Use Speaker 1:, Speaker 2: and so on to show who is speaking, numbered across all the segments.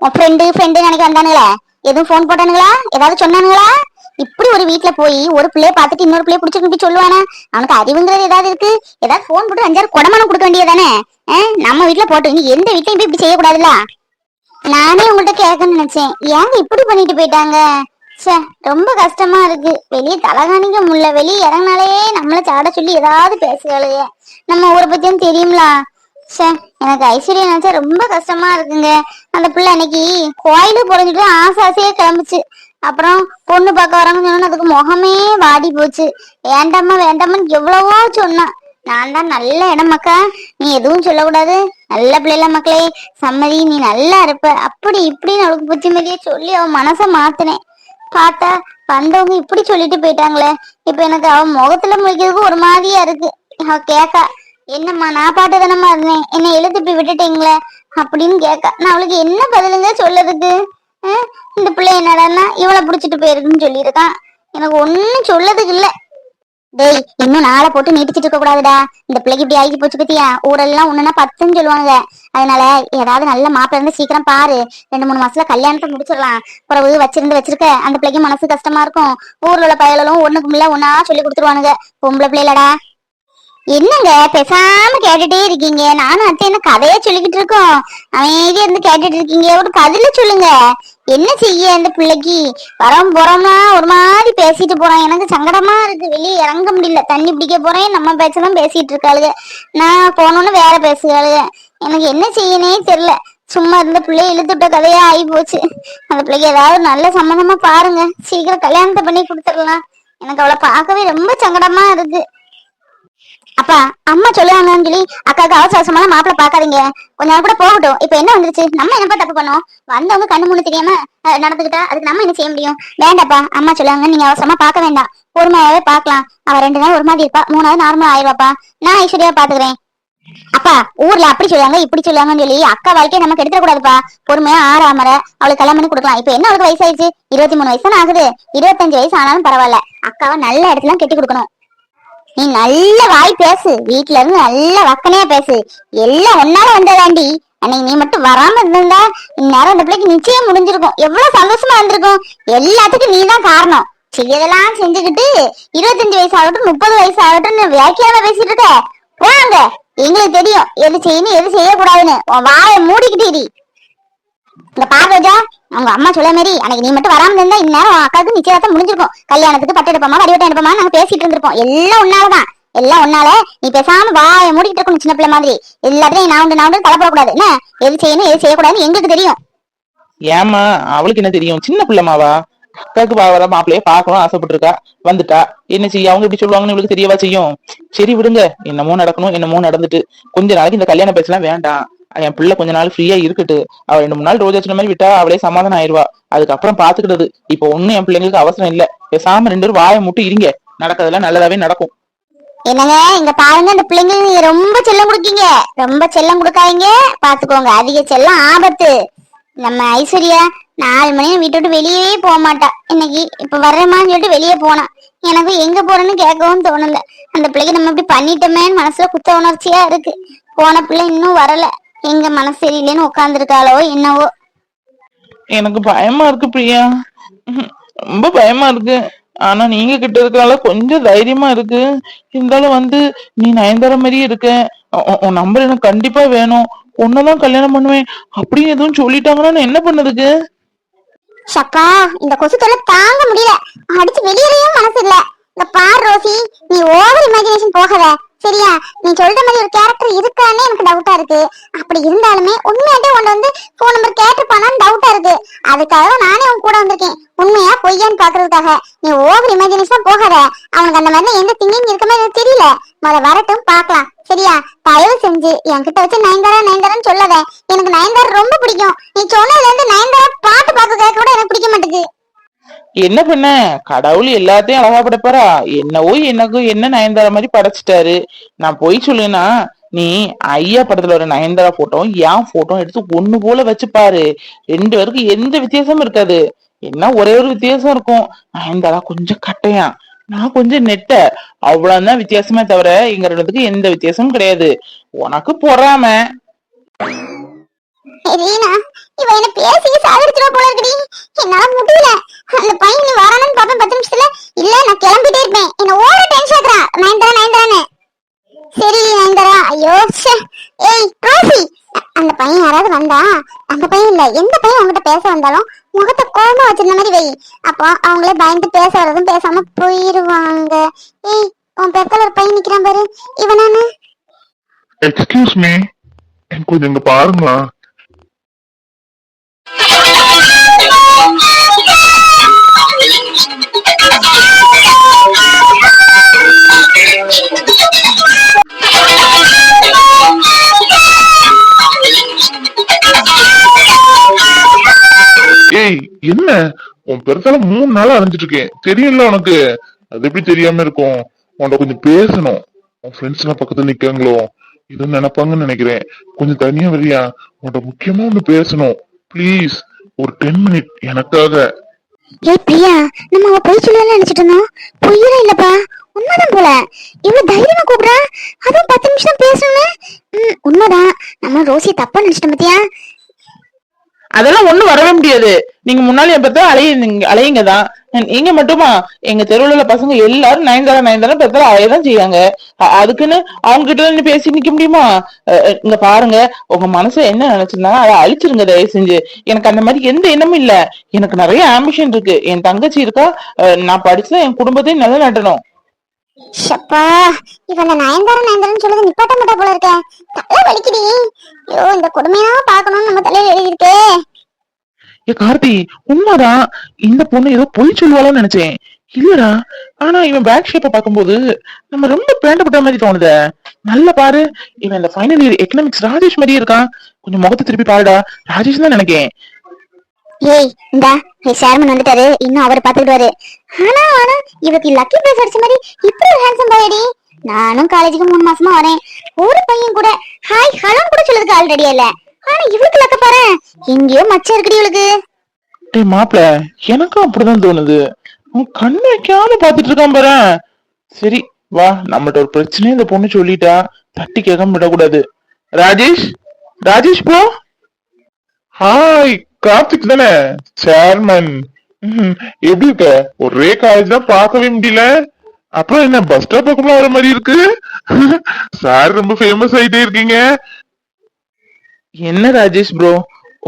Speaker 1: உன் friend friend நினைக்க வந்தானுங்களே. எதுவும் ஃபோன் போட்டானுங்களா? ஏதாவது சொன்னானுங்களா? இப்படி ஒரு வீட்டுல போய் ஒரு பிள்ளைய பார்த்துட்டு இன்னொரு பிள்ளைய பிடிச்சிட்டு சொல்லுவானா? அவனுக்கு அறிவுங்கிறது ஏதாவது இருக்கு? ஏதாவது ஃபோன் போட்டு அஞ்சாறு குடமானம் கொடுக்க வேண்டியதானே நம்ம வீட்டுல போட்டு நீ எந்த வீட்லயும் போய் இப்படி செய்யக்கூடாதுல்ல? நானே உங்கள்கிட்ட கேட்கணும்னு நினைச்சேன். ஏங்க இப்படி பண்ணிட்டு போயிட்டாங்க? சே ரொம்ப கஷ்டமா இருக்கு. வெளியே தலகாணிக்க முடியல. வெளியே இறங்கினாலே நம்மள சாட சொல்லி ஏதாவது பேசுகிறாளையே நம்ம ஊரை பத்தியும் தெரியுங்களா எனக்கு ஐஸ்வர்யா நினைச்சா ரொம்ப கஷ்டமா இருக்குங்க. அந்த பிள்ளை அன்னைக்கு கோயிலுக்கு பொழைஞ்சிட்டு ஆசை ஆசையே கிளம்புச்சு. அப்புறம் பொண்ணு பார்க்க வராங்கன்னு சொன்னா அதுக்கு முகமே வாடி போச்சு. வேண்டாமா வேண்டாமான்னு எவ்வளவோ சொன்னான் நான் தான் நல்ல இடம் மக்கா நீ எதுவும் சொல்லக்கூடாது. நல்ல பிள்ளைல மக்களே. சம்மதி நீ நல்லா இருப்ப. அப்படி இப்படின்னு அவளுக்கு புத்திமதியை சொல்லி அவன் மனசை மாத்தினேன். பார்த்தா வந்தவங்க இப்படி சொல்லிட்டு போயிட்டாங்களே. இப்ப எனக்கு அவன் முகத்துல முழிக்கிறதுக்கு ஒரு மாதிரியா இருக்கு. அவ கேக்கா என்னம்மா நான் பாட்டு தானம்மா இருந்தேன். என்ன எழுத்து விட்டுட்டீங்களே அப்படின்னு கேட்க நான் அவளுக்கு என்ன பதிலுங்க சொல்லதுக்கு இந்த பிள்ளை என்னடான்னா இவளை புடிச்சிட்டு போயிருக்குன்னு சொல்லியிருக்கான் எனக்கு ஒன்னும் சொல்லதுக்கு இல்ல. டேய் இன்னும் நாளை போட்டு நீட்டிச்சிட்டு இருக்க கூடாதுடா. இந்த பிள்ளைக்கு இப்படி ஆகி போச்சு பத்தியா? ஊரெல்லாம் ஒண்ணுன்னா பத்துன்னு சொல்லுவாங்க அதனால ஏதாவது நல்ல மாப்பிள்ள இருந்து சீக்கிரம் பாரு. ரெண்டு மூணு மாசத்துல கல்யாணத்தை முடிச்சிடலாம். பிறகு வச்சிருந்து வச்சிருக்க அந்த பிள்ளைக்கு மனசு கஷ்டமா இருக்கும். ஊர்ல உள்ள பயலும் ஒண்ணுக்கு முள்ள ஒன்னா சொல்லி கொடுத்துருவானுங்க. பொம்பளை பிள்ளைலடா என்னங்க பேசாம கேட்டுட்டே இருக்கீங்க. நானும் அத்தை என்ன கதையா சொல்லிக்கிட்டு இருக்கோம்? அமைதியா இருந்து கேட்டுட்டு இருக்கீங்க. ஒரு கதையில சொல்லுங்க. என்ன செய்ய இந்த பிள்ளைக்கு? வரோம் போறோம்னா ஒரு மாதிரி பேசிட்டு போறான் எனக்கு சங்கடமா இருக்கு. வெளியே இறங்க முடியல. தண்ணி பிடிக்க போறேன். நம்ம பேச்சதான் பேசிட்டு இருக்காளுங்க நான் போனோன்னு வேற பேசுகிறாளுங்க எனக்கு என்ன செய்யனே தெரியல. சும்மா இருந்த பிள்ளைய இழுத்துட்ட கதையா ஆகி போச்சு அந்த பிள்ளைக்கு ஏதாவது நல்ல சம்மந்தமா பாருங்க. சீக்கிரம் கல்யாணத்தை பண்ணி கொடுத்துடலாம். எனக்கு அவளை பார்க்கவே ரொம்ப சங்கடமா இருக்கு. அப்பா அம்மா சொல்லுவாங்கன்னு சொல்லி அக்காவுக்கு அவசர அவசரமான மாப்பிள்ள பாக்காதீங்க கொஞ்ச நேரம் கூட போகட்டும். இப்ப என்ன வந்துருச்சு? நம்ம என்னப்பா தப்பு பண்ணோம்? வந்தவங்க கண்ணு முன்னு தெரியாம நடந்துகிட்டா நடந்துக்கிட்டா அதுக்கு நம்ம என்ன செய்ய முடியும்? வேண்டாப்பா அம்மா சொல்லுவாங்க நீங்க அவசரமா பார்க்க வேண்டாம். பொறுமையாவே பாக்கலாம் அவ ரெண்டு நாள் ஒரு மாதிரி இருப்பா. மூணாவது நார்மலா ஆயிடுவாப்பா நான் ஐஸ்வர்யா பாத்துக்கிறேன். அப்பா ஊர்ல அப்படி சொல்லுவாங்க இப்படி சொல்லுவாங்கன்னு சொல்லி அக்கா வாழ்க்கையை நமக்கு கெடுத்துட கூடாதுப்பா பொறுமையா ஆறாமற அவளுக்கு கல்யாணம் பண்ணி கொடுக்கலாம். இப்ப என்ன அவளுக்கு வயசாயிடுச்சு? இருபத்தி மூணு வயசு ஆகுது. இருபத்தஞ்சு வயசு ஆனாலும் பரவாயில்ல. அக்காவை நல்ல இடத்துல கெட்டி கொடுக்கணும். நீ நல்ல வாய் பேசு. வீட்ல இருந்து நல்ல வக்கனையா பேசு. எல்லாம் ஒன்னால வந்ததாண்டி. அன்னைக்கு நீ மட்டும் வராம இருந்திருந்தா இந்நேரம் அந்த பிள்ளைக்கு நிச்சயம் முடிஞ்சிருக்கும். எவ்வளவு சந்தோஷமா இருந்திருக்கும். எல்லாத்துக்கும் நீ தான் காரணம். செய்யதெல்லாம் செஞ்சுக்கிட்டு இருபத்தஞ்சு வயசு ஆகட்டும் முப்பது வயசு ஆகட்டும் வியாக்கியாம பேசிட்டு இருக்க. போங்க. எங்களுக்கு தெரியும். எது செய்யணும் எது செய்யக்கூடாதுன்னு. உன் வாயை மூடிக்கிட்டு இரு. இந்த பார்வஜா அவங்க அம்மா சொல்ல மாதிரி அன்னைக்கு நீ மட்டும் வராம இருந்தா இந்நேரம் அக்காவுக்கு நிச்சயதார்த்தம் முடிஞ்சிருக்கும். கல்யாணத்துக்கு பட்டு எடுப்போமா வடிவட்ட எடுப்போமா நாங்க பேசிட்டு இருந்திருப்போம். எல்லாம் உன்னாலதான் எல்லாம் உன்னால நீ பேசாம வாய மூடிட்டு இருக்கணும் சின்ன பிள்ளை மாதிரி. எல்லாத்தையும் நான் உண்டு நான் உண்டு தலைப்படக்கூடாது என்ன? எது செய்யணும் எது செய்யக்கூடாதுன்னு எங்களுக்கு தெரியும்.
Speaker 2: ஏம்மா அவளுக்கு என்ன தெரியும்? சின்ன பிள்ளைமாவா அக்காக்கு வா மாப்பிள்ளைய பாக்கணும் ஆசைப்பட்டு இருக்கா வந்துட்டா. என்ன செய்ய? அவங்க இப்படி சொல்லுவாங்கன்னு இவளுக்கு தெரியவா செய்யும்? சரி விடுங்க. என்னமோ நடக்கணும் என்னமோ நடந்துட்டு. கொஞ்ச நாளைக்கு இந்த கல்யாண பேச்செல்லாம் வேண்டாம். என் பிள்ளை கொஞ்ச நாள் ஃப்ரீயா இருக்கட்டு. அவ ரெண்டு மூணு நாள் ரோஜா சொன்ன மாதிரி விட்டா அவளே சமாதானம் ஆயிடுவா. அதுக்கப்புறம் பாத்துக்கிட்டது. இப்போ ஒண்ணும் என் பிள்ளைங்களுக்கு அவசரம் இல்ல. பேசாம ரெண்டு பேரும் வாயை முட்டு இருங்க. நடக்கிறதெல்லாம் நல்லதாவே நடக்கும்.
Speaker 1: என்னங்க இங்க பாருங்க இந்த பிள்ளைங்க நீங்க ரொம்ப செல்லம் கொடுக்கீங்க. ரொம்ப செல்லம் கொடுக்காதீங்க. பாத்துக்கோங்க அதிக செல்லம் ஆபத்து. நம்ம ஐஸ்வர்யா நாலு மணி வீட்டு விட்டு வெளியே போக மாட்டா. இன்னைக்கு இப்ப வர்றேமான்னு சொல்லிட்டு வெளியே போனா. எனக்கு எங்க போறேன்னு கேட்கவும் தோணல. அந்த பிள்ளைக்கு நம்ம இப்படி பண்ணிட்டோமேன்னு மனசுல குத்த உணர்ச்சியா இருக்கு. போன பிள்ளை இன்னும் வரல. எங்க மனசு சரியில்லைன்னு உட்காந்துருக்காளோ என்னவோ.
Speaker 2: எனக்கு பயமா இருக்கு பிரியா. ரொம்ப பயமா இருக்கு. ஆனா நீங்க கிட்ட இருக்கனால கொஞ்சம் தைரியமா இருக்கு. இருந்தாலும் வந்து நீ நயன்தார மாதிரியே இருக்க. உன் நம்பர் எனக்கு கண்டிப்பா வேணும். உன்னதான் கல்யாணம் பண்ணுவேன். அப்படின்னு எதுவும் சொல்லிட்டாங்கன்னா நான் என்ன பண்ணதுக்கு?
Speaker 1: ஷப்பா இந்த கொசு தொல்லை தாங்க முடியல. அடிச்சு வெளியேறவும் மனசு இல்ல. இந்த பார் ரோசி நீ ஓவர் இமேஜினேஷன் போகாத சரியா? நீ சொல்ற மாதிரி ஒரு கேரக்டர் இருக்கான்னு எனக்கு டவுட்டா இருக்கு. அப்படி இருந்தாலுமே உண்மையாட்டே உன்னை வந்து போன் நம்பர் கேட்டுப்பானான்னு டவுட்டா இருக்கு. அதுக்காக நானே உன் கூட வந்திருக்கேன். உண்மையா பொய்யான்னு பாக்குறதுக்காக. நீ ஓவர் இமேஜினேஷன் போகாத. அவனுக்கு அந்த மாதிரி எந்த திங்கிங் இருக்க மாதிரி எனக்கு தெரியல. முத வரட்டும் பாக்கலாம் சரியா? தயவு செஞ்சு என்கிட்ட வச்சு நயன்தாரா நயன்தாரான்னு சொல்லாத. எனக்கு நயன்தாரா ரொம்ப பிடிக்கும். நீ சொன்னதுல இருந்து நயன்தாரா பாட்டு மாட்டேங்குது.
Speaker 2: என்ன? பண்ண கடவுள் எல்லாத்தையும் அழகா படைப்பாரா? என்னவோ எனக்கு என்ன நயன்தாரா மாதிரி படைச்சிட்டாரு. நான் போய் சொல்லுனா நீ ஐயா படத்துல ஒரு நயன்தாரா போட்டோம் என் போட்டோ எடுத்து ஒண்ணு போல வச்சு பாரு. ரெண்டு பேருக்கும் எந்த வித்தியாசமும் இருக்காது. என்ன ஒரே ஒரு வித்தியாசம் இருக்கும். நயன்தாரா கொஞ்சம் கட்டையா நான் கொஞ்சம் நெட்ட. அவ்வளவுதான் வித்தியாசமே தவிர எங்க ரெண்டுத்துக்கு எந்த வித்தியாசமும் கிடையாது. உனக்கு பொறாம.
Speaker 1: ரீனா இவ என்ன பேசி சாகடிச்சிருவா போல இருக்குடி. என்னால முடியல. அந்த பையன் நீ வரானு பாப்பேன் பத்து நிமிஷத்துல. இல்ல நான் கிளம்பிட்டே இருப்பேன். என்ன ஓர டென்ஷன் ஆக்குறா. நயன்தரா நயன்தரான்னு. சரி நயன்தரா. ஐயோ ஏய் ரோசி அந்த பையன் யாராவது வந்தா? அந்த பையன் இல்ல. எந்த பையன் உங்ககிட்ட பேச வந்தாலும் முகத்தை கோபமா வச்சிருந்த மாதிரி வை. அப்போ அவங்களே பயந்து பேச வர்றதும் பேசாம போயிருவாங்க. ஏய் உன் பெத்தல ஒரு பையன் நிக்கிறான் பாரு. இவனானு
Speaker 3: எக்ஸ்கியூஸ் மீ கொஞ்சம் இங்க பாருங்களா ஏய் என்ன? உன் பெருசால மூணு நாளா அரைஞ்சிட்டு இருக்கேன் தெரியல உனக்கு. அது எப்படி தெரியாம இருக்கும்? உன்கிட்ட கொஞ்சம் பேசணும். உன் ஃப்ரெண்ட்ஸ் எல்லாம் பக்கத்துல நிக்காங்களோ இது நினைப்பாங்கன்னு நினைக்கிறேன். கொஞ்சம் தனியா வரியா? உன்கிட்ட முக்கியமா ஒண்ணு பேசணும். ப்ளீஸ் ஒரு டென் மினிட் எனக்காக.
Speaker 1: ஏய் பிரியா நம்ம அவ பொய் சொல்லல நினைச்சிட்டு இருந்தோம். பொய்யல இல்லப்பா. உண்மைதான் போல. இவ்வளவு தைரியமா கூப்பிடுறா. அதுவும் பத்து நிமிஷம் பேசணும்னு? உண்மைதான். நம்ம ரோசி தப்பா நினைச்சிட்டோம் பத்தியா?
Speaker 2: அதெல்லாம் ஒண்ணும் வரவே முடியாது. நீங்க முன்னாடி பார்த்தா அலையுங்க அலையுங்க தான் நீங்க மட்டுமா? எங்க தெருவுல உள்ள பசங்க எல்லாரும் நயன்தாரா நயன்தாரா பார்த்தா அலையதான் செய்யாங்க அதுக்குன்னு அவங்க கிட்ட நின்று பேசி நிக்க முடியுமா? இங்க பாருங்க. உங்க மனசு என்ன நினைச்சிருந்தாங்க அதை அழிச்சிருங்க தயவு செஞ்சு. எனக்கு அந்த மாதிரி எந்த எண்ணமும் இல்ல. எனக்கு நிறைய ஆம்பிஷன் இருக்கு. என் தங்கச்சி இருக்கா? நான் படிச்சா என் குடும்பத்தையும் நல்லா நடணும்
Speaker 1: ஷப்பா இவன் அந்த நயன்தார நயன்தாரன்னு சொல்லுது நிப்பாட்ட மாட்டா போல இருக்க. தலை வலிக்குடி. ஐயோ இந்த கொடுமையெல்லாம் பார்க்கணும்னு நம்ம தலையில எழுதியிருக்கே.
Speaker 2: ஏ கார்த்தி உண்மைதான் இந்த பொண்ணு ஏதோ பொய் சொல்லுவாளோன்னு நினைச்சேன். இல்லடா. ஆனா இவன் பேக் ஷேப்ப பாக்கும்போது நம்ம ரொம்ப பேண்டப்பட்ட மாதிரி தோணுத. நல்ல பாரு. இவன் இந்த ஃபைனல் இயர் எக்கனாமிக்ஸ் ராஜேஷ் மாதிரியே இருக்கான். கொஞ்சம் முகத்தை திருப்பி பாருடா. ராஜேஷ் தான் நினைக்கேன்.
Speaker 1: ஏய் இந்தா சேர்மன் வந்துட்டாரு. இன்னும் அவர் பாத்துக்கிட்டாரு ஆனா ஆனா இவருக்கு லக்கி பிளேஸ் அடிச்ச மாதிரி இப்படி ஒரு ஹேண்ட்ஸம் பாயடி நானும் காலேஜுக்கு மூணு மாசமா வரேன். ஒரு பையன் கூட ஹாய் ஹலோ கூட சொல்றதுக்கு ஆல்ரெடி இல்ல. ஆனா இவளுக்கு லக்க பாரு. எங்கேயோ மச்சம் இருக்குடி இவளுக்கு.
Speaker 2: டேய் மாப்பிள எனக்கும் அப்படிதான் தோணுது. அவன் கண்ணு வைக்காம பாத்துட்டு இருக்கான் பாரு. சரி வா நம்மகிட்ட ஒரு பிரச்சனையும் இந்த பொண்ணு சொல்லிட்டா. தட்டி கேட்காம விடக்கூடாது. ராஜேஷ் ராஜேஷ் போ.
Speaker 3: ஹாய் கார்த்திக் தானே? சேர்மன். எப்படி இருக்க? ஒரே காலேஜ் தான் பார்க்கவே முடியல. அப்புறம் என்ன பஸ் ஸ்டாப் பக்கமா வர மாதிரி இருக்கு? சார் ரொம்ப ஃபேமஸ் ஆயிட்டே இருக்கீங்க.
Speaker 2: என்ன ராஜேஷ் ப்ரோ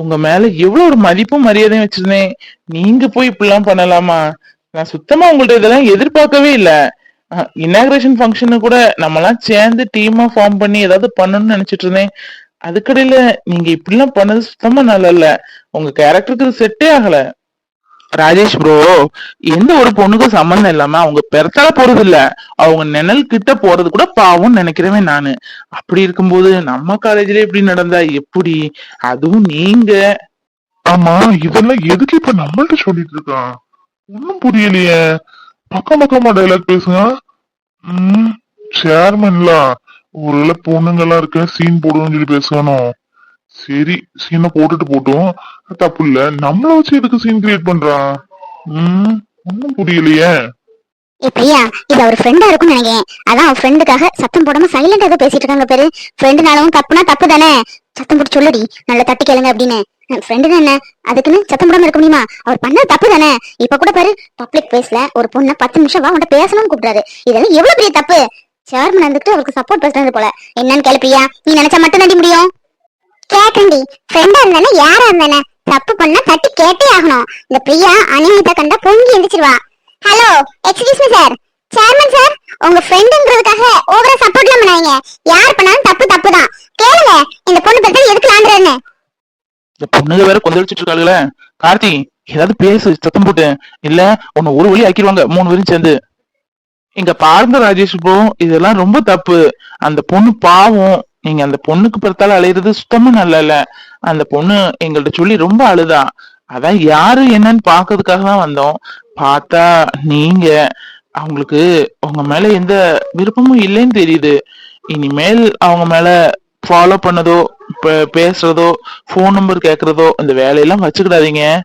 Speaker 2: உங்க மேல எவ்வளவு ஒரு மதிப்பும் மரியாதையும் வச்சிருந்தேன். நீங்க போய் இப்படிலாம் பண்ணலாமா? நான் சுத்தமா உங்கள்ட்ட இதெல்லாம் எதிர்பார்க்கவே இல்ல. இனாகிரேஷன் ஃபங்க்ஷனு கூட நம்மலாம் சேர்ந்து டீமா ஃபார்ம் பண்ணி ஏதாவது பண்ணணும்னு நினைச்சிட்டு இருந்தேன். அதுக்கடையில நீங்க இப்படிலாம் பண்ணது சுத்தமா நல்லா இல்ல உங்க கேரக்டருக்கு செட்டே ஆகல. ராஜேஷ் ப்ரோ எந்த ஒரு பொண்ணுக்கும் சம்மந்தம் இல்லாம அவங்க பெருத்தால போறது இல்ல அவங்க நிழல் கிட்ட போறது கூட பாவம்னு நினைக்கிறவன் நானு. அப்படி இருக்கும்போது நம்ம காலேஜ்ல இப்படி நடந்தா எப்படி? அதுவும் நீங்க.
Speaker 3: ஆமா இதெல்லாம் எதுக்கு இப்ப நம்மள்ட்ட சொல்லிட்டு இருக்கான்? ஒண்ணும் புரியலையே. பக்கம் பக்கமா டைலாக் பேசுங்க ம் சேர்மன்லாம் ஒருவேளை பொண்ணுங்கெல்லாம் இருக்க சீன் போடுவோம்னு சொல்லி பேசுவானோ? சரி சீனை போட்டுட்டு போட்டோம். தப்பு இல்ல. நம்மள வச்சு எதுக்கு சீன் கிரியேட் பண்றான் உம் ஒண்ணும் புரியலையே.
Speaker 1: ஏ பிரியா இது அவர் ஃப்ரெண்டா இருக்கும் நினைக்கிறேன். அதான் அவர் ஃப்ரெண்டுக்காக சத்தம் போடாம சைலண்டா ஏதோ பேசிட்டு இருக்காங்க பேரு. ஃப்ரெண்டுனாலும் தப்புனா தப்பு தானே? சத்தம் போட்டு சொல்லுடி. நல்ல தட்டி கேளுங்க அப்படின்னு. ஃப்ரெண்டு என்ன? அதுக்குன்னு சத்தம் போடாம இருக்க முடியுமா? அவர் பண்ணது தப்பு தானே? இப்ப கூட பாரு பப்ளிக் பிளேஸ்ல ஒரு பொண்ணை பத்து நிமிஷம் வா உன்ட்ட பேசணும்னு கூப்பிடுறாரு. இதெல்லாம் எவ்வளவு பெரிய தப்பு? சேர்மன் வந்துட்டு அவருக்கு சப்போர்ட் பண்றது போல. என்னன்னு கேளு நீ நினைச்சா மட்டும் தாண்டி முடியும். கேட்டண்டி ஃப்ரெண்டா இருந்தானே யாரா இருந்தானே? தப்பு பண்ணா தட்டி கேட்டே ஆகணும். இந்த பிரியா அநியாயத்தை கண்டா பொங்கி எந்திரிச்சிருவா. Hello excuse me sir chairman sir உங்க ஃப்ரெண்டுங்கிறதுக்காக ஓவரா சப்போர்ட்லாம் பண்ணாதீங்க. யார் பண்ணாலும் தப்பு தப்பு தான் கேளுங்க இந்த பொண்ணு பத்தி எதுக்கு லாண்டுறேன்னு.
Speaker 2: இந்த பொண்ணுங்க வேற கொந்தளிச்சிட்டு இருக்காளுங்களே கார்த்தி ஏதாவது பேசு சத்தம் போட்டு. இல்ல உன்னை ஒரு வழி ஆக்கிடுவாங்க. மூணு பேரும் சேர்ந்து. இங்க பார்ந்த ராஜேஷ் ப்ரோ இதெல்லாம் ரொம்ப தப்பு. அந்த பொண்ணு பாவம். நீங்க அந்த பொண்ணுக்கு பிறத்தால அழையிறது சுத்தமா நல்லா இல்ல அந்த பொண்ணு எங்கள்கிட்ட சொல்லி ரொம்ப அழுதா. அதான் யாரு என்னன்னு பாக்குறதுக்காக தான் வந்தோம். பார்த்தா நீங்க அவங்களுக்கு உங்க மேல எந்த விருப்பமும் இல்லைன்னு தெரியுது. இனிமேல் அவங்க மேல ஃபாலோ பண்ணதோ பே- பேசுறதோ ஃபோன் நம்பர் கேக்குறதோ இந்த வேலையெல்லாம் வச்சுக்கிடாதீங்க.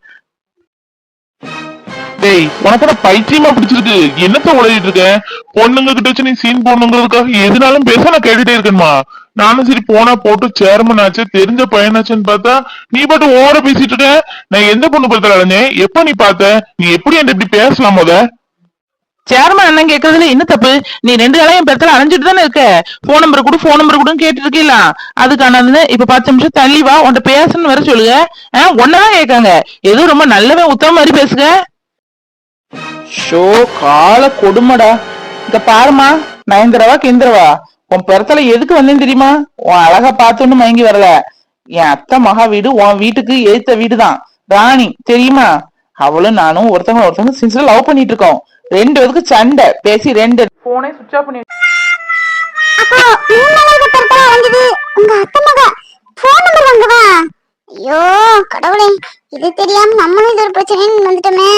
Speaker 3: டேய் உனக்கு பைத்தியமா பிடிச்சிருக்கு. என்னத்த உழையிட்டு இருக்க? பொண்ணுங்க கிட்ட வச்சு நீ சீன் போடணுங்கிறதுக்காக எதுனாலும் பேச நான் கேட்டுட்டே இருக்கேன்மா. நானும் சரி போனா போட்டு சேர்மன் ஆச்சு தெரிஞ்ச பையனாச்சுன்னு பார்த்தா நீ பாட்டு ஓர பேசிட்டு இருக்க. நான் எந்த பொண்ணு படத்துல அலைஞ்சேன் எப்ப நீ பார்த்த? நீ எப்படி என்கிட்ட இப்படி பேசலாம் முத?
Speaker 2: சேர்மன் அண்ணன் கேக்குறதுல என்ன தப்பு? நீ ரெண்டு நாளையும் பெருத்தல அலைஞ்சிட்டு தானே இருக்க. ஃபோன் நம்பர் கூட ஃபோன் நம்பர் கூட கேட்டு இருக்கீங்களா அதுக்கான இப்ப பத்து நிமிஷம் தள்ளி வா உன்கிட்ட பேசணும்னு வர சொல்லுங்க. ஆஹ் ஒன்னதான் கேட்காங்க. ஏதோ ரொம்ப நல்லவன் உத்தம மாதிரி பேசுங்க ஷோ கால கொடுமடா. இங்க பாருமா நயந்திரவா கேந்திரவா உன் பிறத்தல எதுக்கு வந்தேன்னு தெரியுமா? உன் அழகா பார்த்தோன்னு மயங்கி வரல. என் அத்தை மகா வீடு உன் வீட்டுக்கு எதிர்த்த வீடுதான். ராணி தெரியுமா? அவளும் நானும் ஒருத்தவங்க ஒருத்தவங்க சின்சியர் லவ் பண்ணிட்டு இருக்கோம். ரெண்டு பேருக்கு சண்டை. பேசி ரெண்டு போனே சுவிட்ச் ஆஃப் பண்ணி
Speaker 1: உங்க அத்தை மக. போன் நம்பர் வாங்கவா? ஐயோ கடவுளே. இது தெரியாம நம்மளும் இது ஒரு பிரச்சனைன்னு வந்துட்டோமே.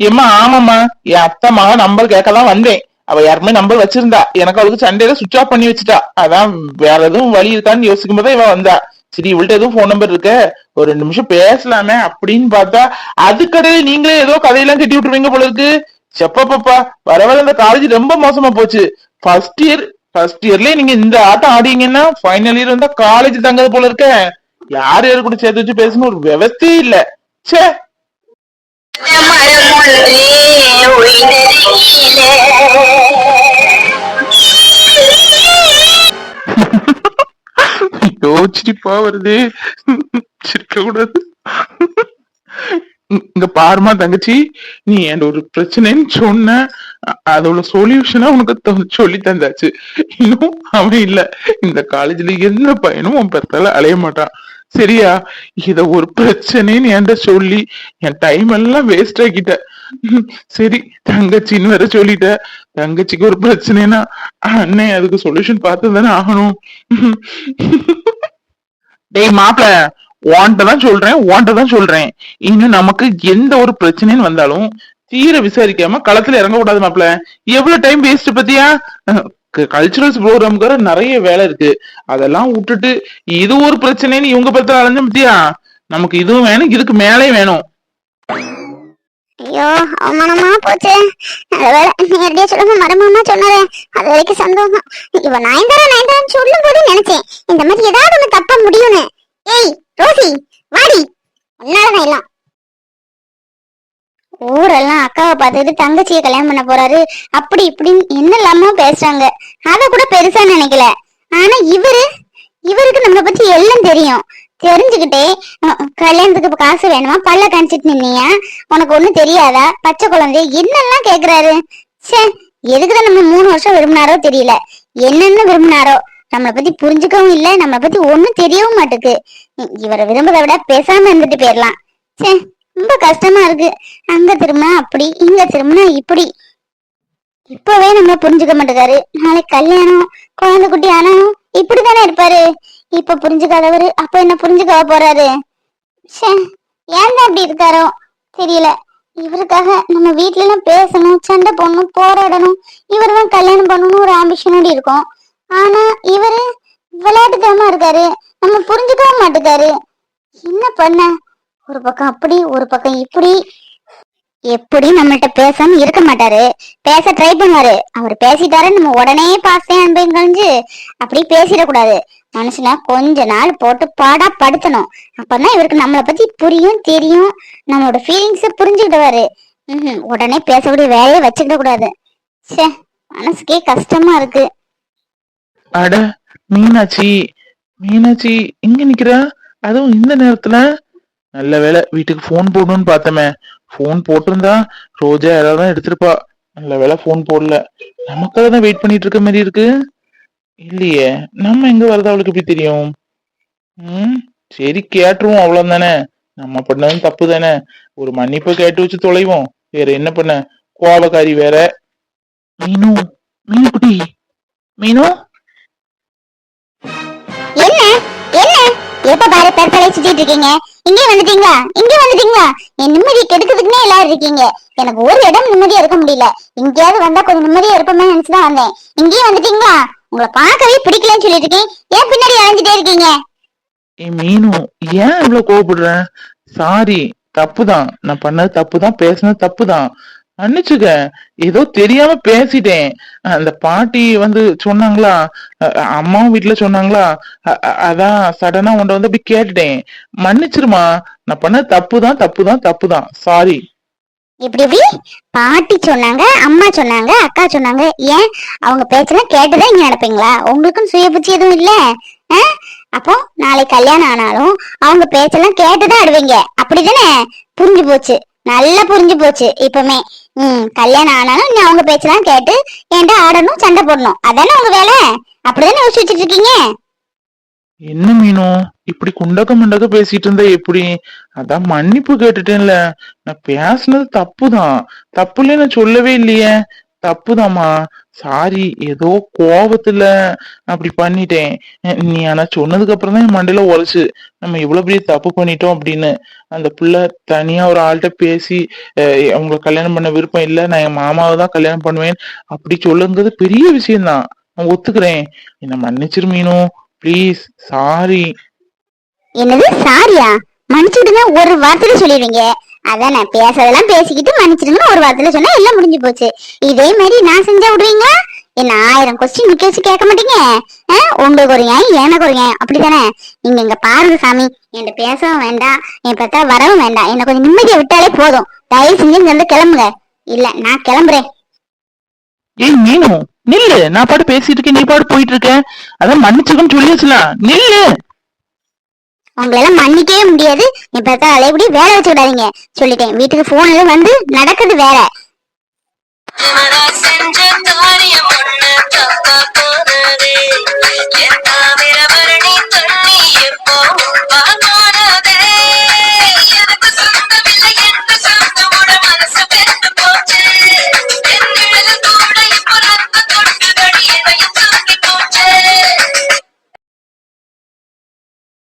Speaker 2: ஏம்மா ஆமாம்மா. என் அத்தை மகா நம்பர் கேட்கலாம் வந்தேன். அவ யாருமே நம்பர் வச்சிருந்தா. எனக்கு அவளுக்கு சண்டையில சுவிட்ச் ஆஃப் பண்ணி வச்சுட்டா. அதான் வேற எதுவும் வழி இருக்கான்னு யோசிக்கும் போது இவ வந்தா. சரி இவள்கிட்ட எதுவும் ஃபோன் நம்பர் இருக்க. ஒரு ரெண்டு நிமிஷம் பேசலாமே அப்படின்னு பார்த்தா அதுக்கடையில நீங்களே ஏதோ கதையெல்லாம் கட்டி விட்டுருவீங்க போல இருக்கு. செப்பப்பப்பா வர வர இந்த காலேஜ் ரொம்ப மோசமா போச்சு. ஃபர்ஸ்ட் இயர் ஃபர்ஸ்ட் இயர்லயே நீங்க இந்த ஆட்டம் ஆடிங்கன்னா ஃபைனல் இயர் வந்தா காலேஜ் தங்கது போல இருக்க. யார் யாரு கூட சேர்த்து வச்சு பேசணும்? ஒரு விவஸ்தையே இல்ல. ச்சே! ஐயோ சிரிப்பா வருது. சிரிக்க கூடாது. இங்க பாருமா தங்கச்சி நீ என் ஒரு பிரச்சனைன்னு சொன்ன? அதோட சொல்யூஷனா உனக்கு சொல்லி தந்தாச்சு. இன்னும் அவன் இல்ல. இந்த காலேஜ்ல எந்த பையனும் உன் பெத்தால அலைய மாட்டான். சரியா? இத ஒரு பிரச்சனைன்னு என்கிட்ட சொல்லி? என் டைம் எல்லாம் வேஸ்ட் ஆக்கிட்ட. சரி தங்கச்சின்னு வேற சொல்லிட்ட. தங்கச்சிக்கு ஒரு பிரச்சனைனா அண்ணே அதுக்கு சொல்யூஷன் பார்த்து தானே ஆகணும். டேய் மாப்பிள உன்கிட்ட தான் சொல்றேன் உன்கிட்ட தான் சொல்றேன். இன்னும் நமக்கு எந்த ஒரு பிரச்சனைன்னு வந்தாலும் தீர விசாரிக்காம களத்துல இறங்க கூடாது மாப்பிள. எவ்வளவு டைம் வேஸ்ட் பத்தியா? கல்ச்சுரல்ஸ் ப்ரோக்ராம்க்கு நிறைய வேலை இருக்கு. அதெல்லாம் விட்டுட்டு இது ஒரு பிரச்சனைன்னு இவங்க பத்தி அலைஞ்ச பத்தியா? நமக்கு இதுவும் வேணும் இதுக்கு மேலே வேணும்.
Speaker 1: ஐயோ அவமானமா போச்சு. நீ சொல்லுங்க மரமாமா சொன்னதே. அது வரைக்கும் சந்தோஷம். இவ நயன்தாரா நயன்தாரான்னு சொல்லும் போது நினைச்சேன். இந்த மாதிரி ஏதாவது ஒண்ணு தப்ப முடியும்னு. ஏய் ரோசி வாடி. உன்னாலதான் எல்லாம். ஊரெல்லாம் அக்காவை பார்த்துட்டு தங்கச்சியை கல்யாணம் பண்ண போறாரு. அப்படி இப்படின்னு என்னெல்லாமோ பேசுறாங்க. அத கூட பெருசா நினைக்கல. ஆனா இவரு இவருக்கு நம்மளை பத்தி எல்லாம் தெரியும். தெரிஞ்சுக்கிட்டே கல்யாணத்துக்கு இப்ப காசு வேணுமா? பல்ல கணிச்சிட்டு நின்னியா? உனக்கு ஒண்ணும் தெரியாதா? பச்சை குழந்தை என்னெல்லாம் கேக்குறாரு? ச்சே எதுக்குதான் நம்ம மூணு வருஷம் விரும்பினாரோ தெரியல. என்னென்ன விரும்பினாரோ நம்மளை பத்தி புரிஞ்சுக்கவும் இல்ல நம்மளை பத்தி ஒண்ணும் தெரியவும் மாட்டுக்கு. இவரை விரும்புறத விட பேசாம இருந்துட்டு போயிடலாம் ச்சே ரொம்ப கஷ்டமா இருக்கு. அங்க திரும்பினா அப்படி இங்க திரும்பினா இப்படி. இப்பவே நம்மள புரிஞ்சுக்க மாட்டேங்காரு. நாளைக்கு கல்யாணம் குழந்தை குட்டி ஆனாலும் இப்படித்தானே இருப்பாரு. இப்ப புரிஞ்சுக்காதவரு அப்ப என்ன புரிஞ்சுக்கவா போறாரு? ச்சே ஏன் தான் அப்படி இருக்காரோ? தெரியல. இவருக்காக நம்ம வீட்ல எல்லாம் பேசணும் சண்டை போடணும் போராடணும். இவர் தான் கல்யாணம் பண்ணணும் ஒரு ஆம்பிஷனோட இருக்கும். ஆனா இவரு விளையாட்டுக்காம இருக்காரு. நம்ம புரிஞ்சுக்கவும் மாட்டுக்காரு என்ன பண்ண? ஒரு பக்கம் அப்படி ஒரு பக்கம் இப்படி. எப்படி நம்மள்ட்ட பேசாம இருக்க மாட்டாரு? பேச ட்ரை பண்ணுவாரு. அவர் பேசிட்டாரு நம்ம உடனே பாசேன் அன்பையும் கழிஞ்சு அப்படி பேசிடக்கூடாது. மனுஷனை கொஞ்ச நாள் போட்டு பாடா படுத்தணும். அப்பதான் இவருக்கு நம்மளை பத்தி புரியும் தெரியும். நம்மளோட ஃபீலிங்ஸ புரிஞ்சுக்கிடுவாரு. ம் உடனே பேசக்கூடிய வேலையை வச்சுக்கிட கூடாது ச்சே மனசுக்கே கஷ்டமா இருக்கு.
Speaker 2: அட மீனாட்சி மீனாட்சி இங்க நிக்கிறா? அதுவும் இந்த நேரத்துல? நல்ல வேளை வீட்டுக்கு ஃபோன் போடணும்னு பார்த்தமே. ஃபோன் போட்டிருந்தா ரோஜா யாராவது எடுத்திருப்பா. நல்ல வேளை ஃபோன் போடல. நமக்காக தான் வெயிட் பண்ணிட்டு இருக்க மாதிரி இருக்கு? இல்லையே. நம்ம எங்க வரது அவளுக்கு எப்படி தெரியும்? ம் சரி கேட்டுருவோம். அவ்வளவுதானே. நம்ம பண்ணதும் தப்பு தானே ஒரு மன்னிப்பு கேட்டு வச்சு தொலைவோம். வேற என்ன பண்ண? கோபக்காரி வேற. மீனு மீனு குட்டி மீனு?
Speaker 1: எப்ப பாரு பெருத்தலை சுத்திட்டு இருக்கீங்க. இங்கே வந்துட்டீங்களா? இங்கே வந்துட்டீங்களா? என் நிம்மதி கெடுக்கிறதுக்குன்னே எல்லாரும் இருக்கீங்க. எனக்கு ஒரு இடம் நிம்மதியா இருக்க முடியல. இங்கேயாவது வந்தா கொஞ்சம் நிம்மதியா இருப்போமே நினைச்சுதான் வந்தேன். இங்கேயும் வந்துட்டீங்களா? உங்களை பார்க்கவே பிடிக்கலன்னு சொல்லிட்டு இருக்கேன். ஏன் பின்னாடி அழைஞ்சிட்டே இருக்கீங்க?
Speaker 2: மீனு ஏன் இவ்வளவு கோவப்படுற? சாரி தப்புதான். நான் பண்ணது தப்புதான் பேசுனது தப்புதான். மன்னிச்சுக்க ஏதோ தெரியாம பேசிட்டேன். அந்த பாட்டி வந்து சொன்னாங்களா? அம்மாவும் வீட்டுல சொன்னாங்களா? அதான் சடனா உன்ட வந்து அப்படி கேட்டுட்டேன். மன்னிச்சிருமா. நான் பண்ணது தப்புதான் தப்புதான் தப்புதான். சாரி
Speaker 1: இப்படி இப்படி? பாட்டி சொன்னாங்க அம்மா சொன்னாங்க அக்கா சொன்னாங்க. ஏன்? அவங்க பேச்செல்லாம் கேட்டுதான் இங்க நடப்பீங்களா? உங்களுக்கும் சுய எதுவும் இல்ல? ஆ? அப்போ நாளை கல்யாணம் ஆனாலும் அவங்க பேச்செல்லாம் கேட்டுதான் ஆடுவீங்க. அப்படிதானே? புரிஞ்சு போச்சு. நல்லா புரிஞ்சு போச்சு இப்பமே ம் கல்யாணம் ஆனாலும் நீ அவங்க பேச்செல்லாம் கேட்டு என்கிட்ட ஆடணும் சண்டை போடணும். அதானே உங்க வேலை? அப்படிதானே யோசிச்சுட்டு இருக்கீங்க
Speaker 2: என்ன மீனு? இப்படி குண்டக்க முண்டக்க பேசிட்டு இருந்தா எப்படி? அதான் மன்னிப்பு கேட்டுட்டேன்ல. நான் பேசுனது தப்புதான். தப்புல நான் சொல்லவே இல்லையே. தப்புதாம்மா. சாரி ஏதோ கோபத்துல அப்படி பண்ணிட்டேன். நீ ஆனா சொன்னதுக்கு அப்புறம் தான் என் மண்டையில உழைச்சு நம்ம இவ்வளவு பெரிய தப்பு பண்ணிட்டோம் அப்படின்னு. அந்த பிள்ளை தனியா ஒரு ஆள்கிட்ட பேசி அஹ் அவங்க கல்யாணம் பண்ண விருப்பம் இல்ல நான் என் மாமாவை தான் கல்யாணம் பண்ணுவேன். அப்படி சொல்லுங்கிறது பெரிய விஷயம்தான். நான் ஒத்துக்கிறேன். என்ன மன்னிச்சிரு மீனோ. ப்ளீஸ் சாரி
Speaker 1: என்னது சாரியா மன்னிச்சுடுங்க ஒரு வார்த்தையில சொல்லிடுவீங்க அதான் பேசுறதெல்லாம் பேசிக்கிட்டு மன்னிச்சிடுங்கன்னு ஒரு வார்த்தையில சொன்னா எல்லாம் முடிஞ்சு போச்சு. இதே மாதிரி நான் செஞ்சா விடுவீங்களா? என்ன ஆயிரம் கொஸ்டின் நிக்க வச்சு கேட்க மாட்டீங்க? உங்களுக்கு ஒரு ஏன் எனக்கு ஒரு ஏன் அப்படிதானே நீங்க இங்க பாருங்க சாமி. என்கிட்ட பேசவும் வேண்டாம். என் பத்தா வரவும் வேண்டாம். என்ன கொஞ்சம் நிம்மதியா விட்டாலே போதும். தயவு செஞ்சு இங்க இருந்து கிளம்புங்க. இல்ல நான் கிளம்புறேன்.
Speaker 2: ஏய் மீனு நில்லு. நான் பாட்டு பேசிட்டு இருக்கேன். நீ பாட்டு போயிட்டு இருக்க. அதான் மன்னிச்சுக்கன்னு சொல்லியாச்சுலாம் நில்லு.
Speaker 1: உங்களெல்லாம் மன்னிக்கவே முடியாது. நீ பார்த்தா அலைபடி வேலை வச்சு விடாதீங்க. சொல்லிட்டேன். வீட்டுக்கு போன்ல வந்து நடக்குது வேற.